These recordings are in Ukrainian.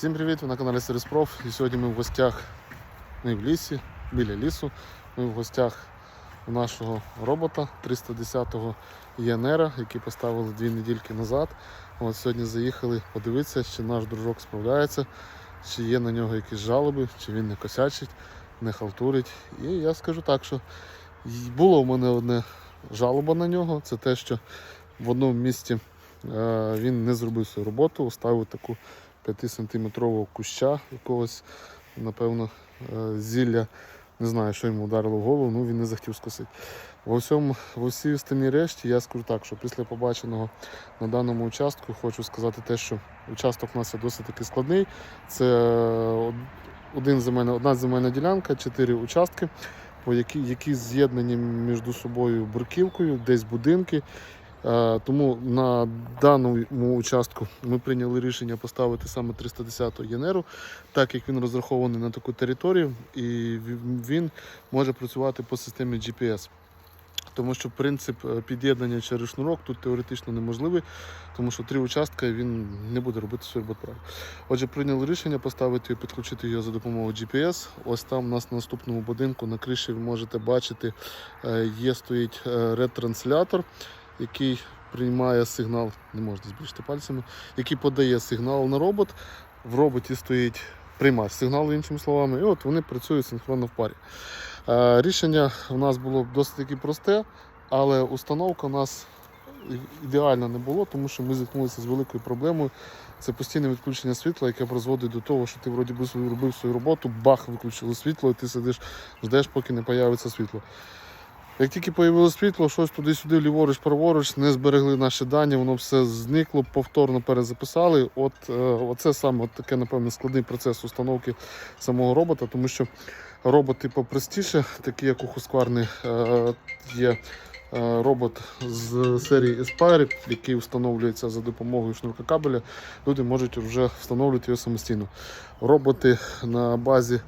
Всім привіт! Ви на каналі Сервіс Проф. І сьогодні ми в гостях не в лісі, біля лісу. Ми в гостях нашого робота 310-го ЄНР, який поставили дві недільки назад. От Сьогодні заїхали подивитися, чи наш дружок справляється, чи є на нього якісь жалоби, чи він не косячить, не халтурить. І я скажу так, що було в мене одне жалоба на нього. Це те, що в одному місці е, він не зробив свою роботу, оставив таку 5-сантиметрового куща якогось, напевно, е, зілля. Не знаю, що йому вдарило в голову, ну він не захотів скосити. Во всьому, во всій остальній решті я скажу так, що після побаченого на даному участку хочу сказати те, що участок у нас є досить таки складний. Це один земельна, одна земельна ділянка, чотири участки, по які, які з'єднані між собою бурківкою, десь будинки. Е, Тому на даному участку ми прийняли рішення поставити саме 310 ЄНРу, так як він розрахований на таку територію і він може працювати по системі GPS. Тому що принцип е, під'єднання через шнурок тут теоретично неможливий, тому що три участка він не буде робити свою роботу. Отже, прийняли рішення поставити і підключити його за допомогою GPS. Ось там у нас на наступному будинку на криші ви можете бачити, е, є стоїть ретранслятор, який приймає сигнал, не можна збільшити пальцями, який подає сигнал на робот. В роботі стоїть приймач сигналу, іншими словами, і от вони працюють синхронно в парі. Е, Рішення в нас було досить просте, але установка у нас ідеально не було, тому що ми зіткнулися з великою проблемою. Це постійне відключення світла, яке призводить до того, що ти вроді би робив свою роботу, бах, виключили світло, і ти сидиш, ждеш, поки не появиться світло. Як тільки появилось світло, щось туди-сюди, ліворуч, праворуч, не зберегли наші дані, воно все зникло, повторно перезаписали. От е, оце саме таке, напевно, складний процес установки самого робота, тому що роботи попростіше, такі як у Husqvarna, е, є е, робот з серії Aspire, який встановлюється за допомогою шнурка кабеля. Люди можуть вже встановлювати його самостійно. Роботи на базі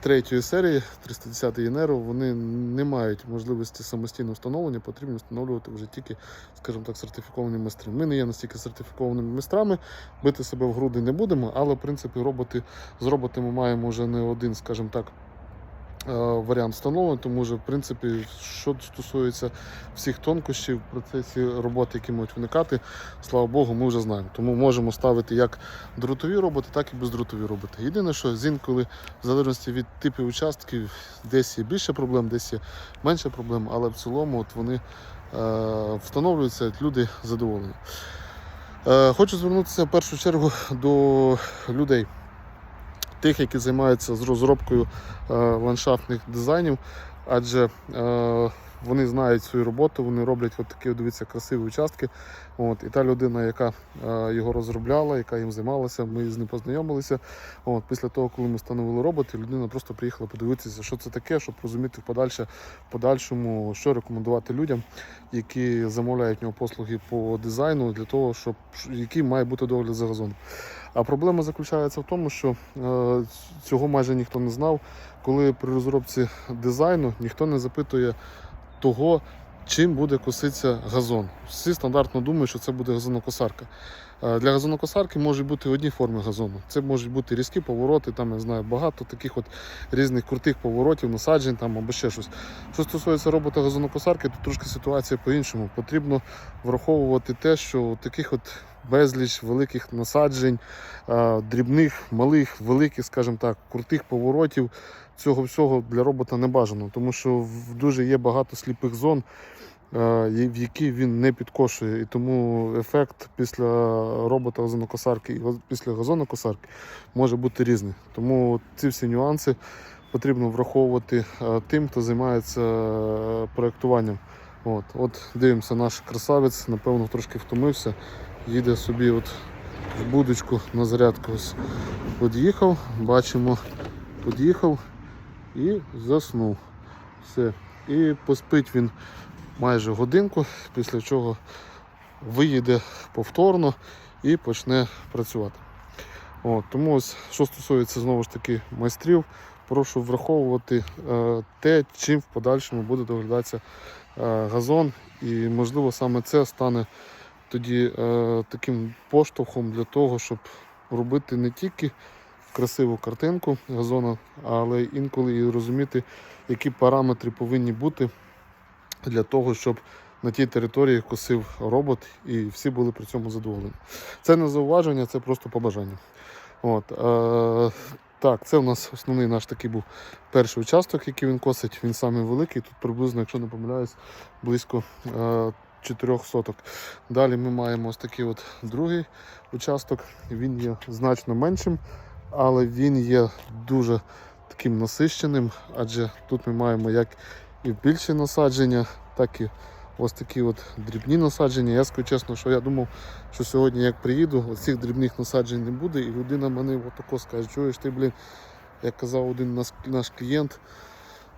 третьої серії 310 ЄНЕРу вони не мають можливості самостійного встановлення, потрібно встановлювати вже тільки, скажімо так, сертифіковані майстри. Ми не є настільки сертифікованими майстрами, бити себе в груди не будемо, але в принципі роботи з роботами маємо вже не один, скажімо так. Е, Варіант встановлення, тому що в принципі, що стосується всіх тонкощів в процесі роботи, які можуть виникати, слава Богу, ми вже знаємо. Тому можемо ставити як дротові роботи, так і бездротові роботи. Єдине, що з інколи, в залежності від типів участків, десь є більше проблем, десь є менше проблем, але в цілому от вони е, встановлюються, люди задоволені. Е, хочу звернутися в першу чергу до людей, тих, які займаються з розробкою е, ландшафтних дизайнів, адже е, вони знають свою роботу, вони роблять от такі, дивіться, красиві участки. От, і та людина, яка е, його розробляла, яка їм займалася, ми з ним познайомилися. От, після того, коли ми встановили роботи, людина просто приїхала подивитися, що це таке, щоб розуміти в подальшому, що рекомендувати людям, які замовляють в нього послуги по дизайну, для того, щоб який має бути догляд за газоном. А проблема заключається в тому, що е, цього майже ніхто не знав, коли при розробці дизайну ніхто не запитує того, чим буде коситися газон. Всі стандартно думають, що це буде газонокосарка. Е, Для газонокосарки можуть бути одні форми газону. Це можуть бути різкі повороти, там я знаю багато таких от різних крутих поворотів, насаджень там або ще щось. Що стосується робота газонокосарки, то трошки ситуація по-іншому. Потрібно враховувати те, що таких от безліч великих насаджень, е, дрібних, малих, великих, скажімо так, крутих поворотів. Цього всього для робота не бажано, тому що дуже є багато сліпих зон, е, в які він не підкошує. І тому ефект після робота газонокосарки і після газонокосарки може бути різний. Тому ці всі нюанси потрібно враховувати е, тим, хто займається проєктуванням. От, от дивимося, наш красавець, напевно, трошки втомився. Їде собі от в будочку на зарядку. Ось під'їхав, бачимо, під'їхав і заснув. Все. І поспить він майже годинку, після чого виїде повторно і почне працювати. От, тому ось, що стосується знову ж таки майстрів, прошу враховувати е, те, чим в подальшому буде доглядатися е, газон, і можливо саме це стане тоді е, таким поштовхом для того, щоб робити не тільки красиву картинку газону, але інколи і розуміти, які параметри повинні бути для того, щоб на тій території косив робот і всі були при цьому задоволені. Це не зауваження, це просто побажання. От, е, так, це у нас основний наш такий був перший участок, який він косить. Він самий великий. Тут приблизно, якщо не помиляюсь, близько е, 4 соток. Далі ми маємо ось такий от другий участок. Він є значно меншим, але він є дуже таким насищеним, адже тут ми маємо як і більше насадження, так і ось такі от дрібні насадження. Я скажу чесно, що я думав, що сьогодні, як приїду, цих дрібних насаджень не буде, і людина мене отако скаже, чуєш ти, блін, як казав один наш клієнт,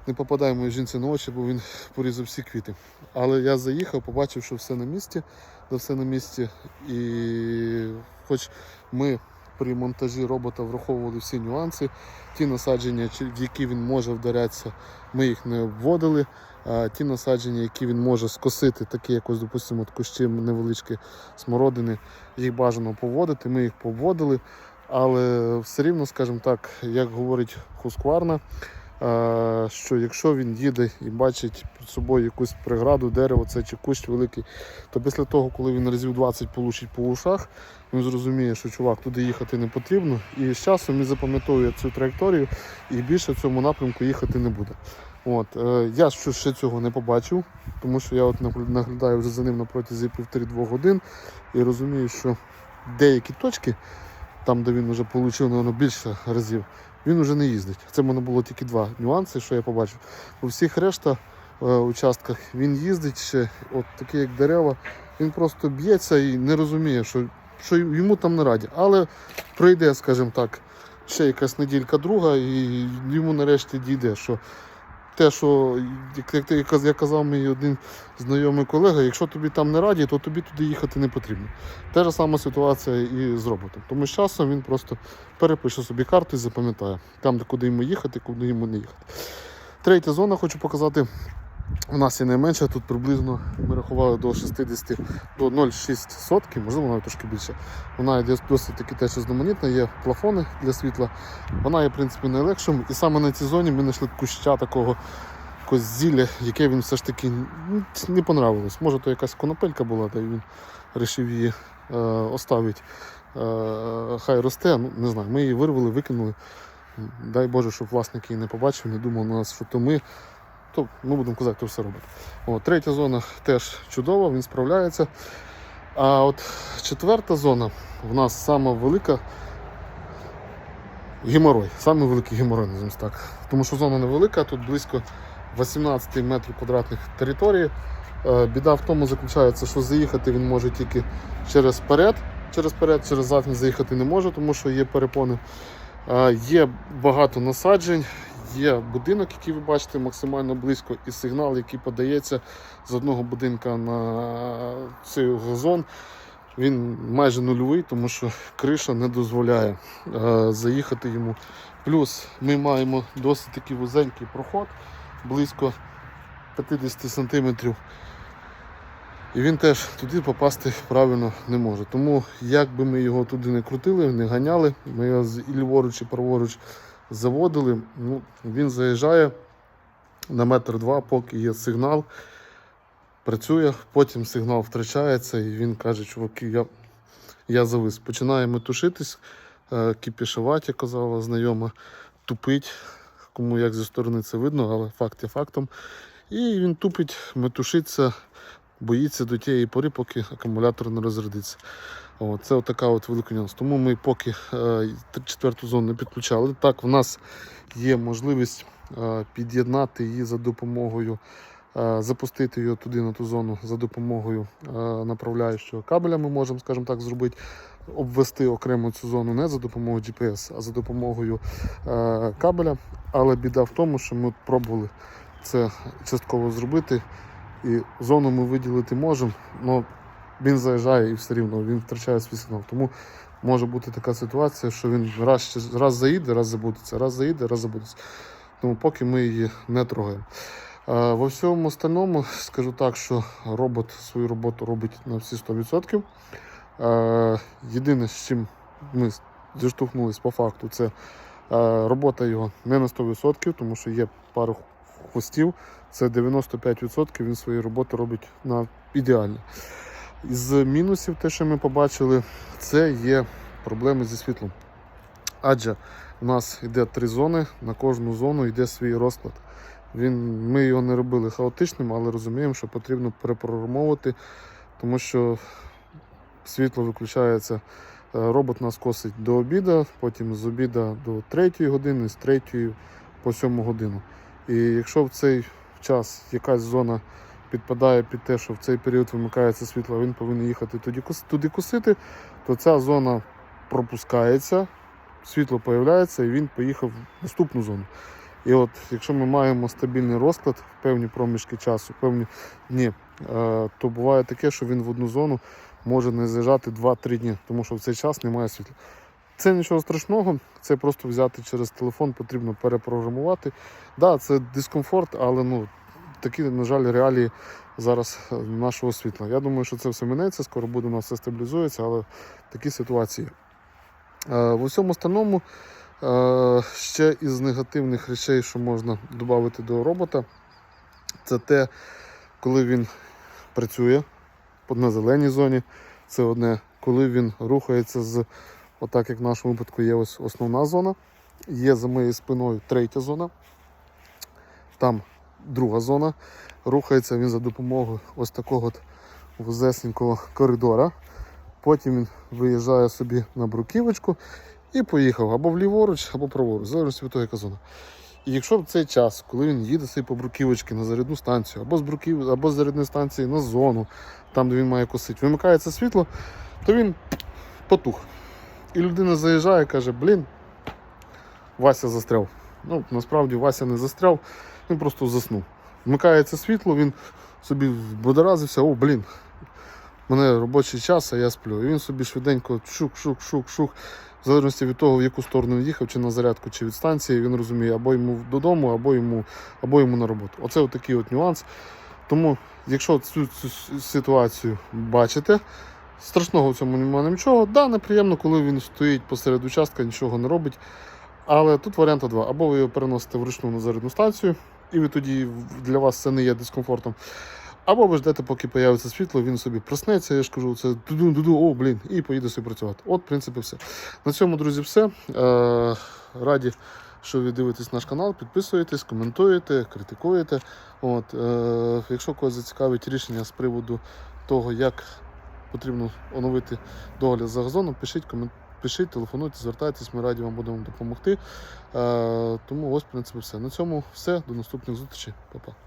не попадай моїй жінці на очі, бо він порізав всі квіти. Але я заїхав, побачив, що все на місці, де все на місці. І хоч ми при монтажі робота враховували всі нюанси, ті насадження, в які він може вдарятися, ми їх не обводили. А ті насадження, які він може скосити, такі як ось, допустимо, кущі невеличкі смородини, їх бажано поводити, ми їх поводили. Але все рівно, скажімо так, як говорить Хускварна, що якщо він їде і бачить під собою якусь преграду, дерево, це чи кущ великий, то після того, коли він разів 20 получить по ушах, він зрозуміє, що чувак, туди їхати не потрібно. І з часом він запам'ятовує цю траєкторію і більше в цьому напрямку їхати не буде. От, е, я ще цього не побачив, тому що я от наглядаю вже за ним на протязі півтори-двох годин і розумію, що деякі точки, там, де він вже отримав більше разів, він вже не їздить. Це в мене було тільки два нюанси, що я побачив. У всіх решта е, участках він їздить ще, от такі як дерева, він просто б'ється і не розуміє, що, що йому там не раді. Але пройде, скажімо так, ще якась неділька друга, і йому нарешті дійде, що те, що як, як, як казав мій один знайомий колега, якщо тобі там не раді, то тобі туди їхати не потрібно. Те ж сама ситуація і з роботом. Тому з часом він просто перепише собі карту і запам'ятає, там, куди йому їхати, куди йому не їхати. Третя зона хочу показати. У нас є найменша, тут приблизно ми рахували до 60 до 0,6 сотки, можливо, навіть трошки більше. Вона йде досить таки теж різноманітна, є плафони для світла. Вона є, в принципі, найлегшим. І саме на цій зоні ми знайшли куща такого зілля, яке він все ж таки не понравилось. Може, то якась конопелька була, та він вирішив її е, оставити. Е, хай росте, ну не знаю. Ми її вирвали, викинули. Дай Боже, щоб власник її не побачив, не думав на нас, що то ми. То ми будемо казати, то все робить. От, третя зона теж чудова, він справляється. А от четверта зона в нас сама велика геморой. Самий великий геморой, називаємо так. Тому що зона невелика, тут близько 18 метрів квадратних території. Е, Біда в тому заключається, що заїхати він може тільки через перед. Через перед, через зад він заїхати не може, тому що є перепони. Е, Є багато насаджень, є будинок, який ви бачите максимально близько, і сигнал, який подається з одного будинка на цей газон. Він майже нульовий, тому що криша не дозволяє е, заїхати йому. Плюс ми маємо досить такий вузенький проход, близько 50 сантиметрів. І він теж туди попасти правильно не може. Тому як би ми його туди не крутили, не ганяли, ми його і ліворуч і праворуч заводили, ну, він заїжджає на метр два, поки є сигнал, працює, потім сигнал втрачається, і він каже, чуваки, я, я завис. Починаємо тушитись, е, кіпішувати, як казала знайома, тупить. Кому як зі сторони це видно, але факт є фактом. І він тупить, метушиться, боїться до тієї пори, поки акумулятор не розрядиться. Це отака от велика нюанс. Тому ми поки е, четверту зону не підключали. Так, в нас є можливість е, під'єднати її за допомогою, е, запустити її туди на ту зону за допомогою направляючого кабеля. Ми можемо, скажімо так, зробити, обвести окремо цю зону не за допомогою GPS, а за допомогою кабеля. Але біда в тому, що ми пробували це частково зробити. І зону ми виділити можемо, але він заїжджає і все рівно він втрачає свій сигнал. Тому може бути така ситуація, що він раз, раз заїде, раз забудеться, раз заїде, раз забудеться. Тому поки ми її не трогаємо. Во всьому остальному скажу так, що робот свою роботу робить на всі 100%. Е, Єдине, з чим ми зіштовхнулись по факту. Це робота його не на 100%, тому що є пару хвостів. Це 95% він свої роботи робить на ідеально. З мінусів, те, що ми побачили, це є проблеми зі світлом. Адже у нас йде три зони, на кожну зону йде свій розклад. Він, ми його не робили хаотичним, але розуміємо, що потрібно перепрограмовувати, тому що світло виключається. е, Робот нас косить до обіду, потім з обіду до 3 години, з 3 по 7 годину. І якщо в цей час якась зона підпадає під те, що в цей період вимикається світло, він повинен їхати туди, туди косити, то ця зона пропускається, світло появляється і він поїхав в наступну зону. І от якщо ми маємо стабільний розклад в певні проміжки часу, певні дні, е, то буває таке, що він в одну зону може не заїжджати 2-3 дні, тому що в цей час немає світла. Це нічого страшного, це просто взяти через телефон, потрібно перепрограмувати. Так, да, це дискомфорт, але ну, такі, на жаль, реалії зараз е, нашого світла. Я думаю, що це все минеться, скоро буде у нас все стабілізується, але такі ситуації. Е, В усьому остальному е, ще із негативних речей, що можна додати до робота, це те, коли він працює на зеленій зоні. Це одне, коли він рухається з, отак як в нашому випадку є ось основна зона, є за моєю спиною третя зона, там друга зона. Рухається він за допомогою ось такого от вузесенького коридора. Потім він виїжджає собі на бруківочку і поїхав або вліворуч, або праворуч, в залежності від того, яка зона. І якщо в цей час, коли він їде собі по бруківочці на зарядну станцію, або з бруків, або з зарядної станції на зону, там де він має косити, вимикається світло, то він потух. І людина заїжджає і каже, блін, Вася застряв. Ну, насправді Вася не застряв, він просто заснув. Вмикається світло, він собі бодоразився, о, блін. У мене робочий час, а я сплю. І він собі швиденько шук-шук-шук-шук. В залежності від того, в яку сторону він їхав, чи на зарядку, чи від станції, він розуміє, або йому додому, або йому, або йому на роботу. Оце отакий от нюанс. Тому, якщо цю, цю ситуацію бачите, страшного в цьому немає нічого. Да, неприємно, коли він стоїть посеред участка, нічого не робить. Але тут варіанти два. Або ви його переносите вручну на зарядну станцію, і ви тоді для вас це не є дискомфортом. Або ви ждете, поки появиться світло, він собі проснеться, я ж кажу, це дуду-дуду, о, блін, і поїде собі працювати. От, в принципі, все. На цьому, друзі, все. Е, раді, що ви дивитесь наш канал, підписуєтесь, коментуєте, критикуєте. От, е, якщо когось зацікавить рішення з приводу того, як потрібно оновити догляд за газоном, пишіть коментарі. Пишіть, телефонуйте, звертайтесь, ми раді вам будемо допомогти. Е, тому ось, в принципі, все. На цьому все. До наступних зустрічей. Па-па.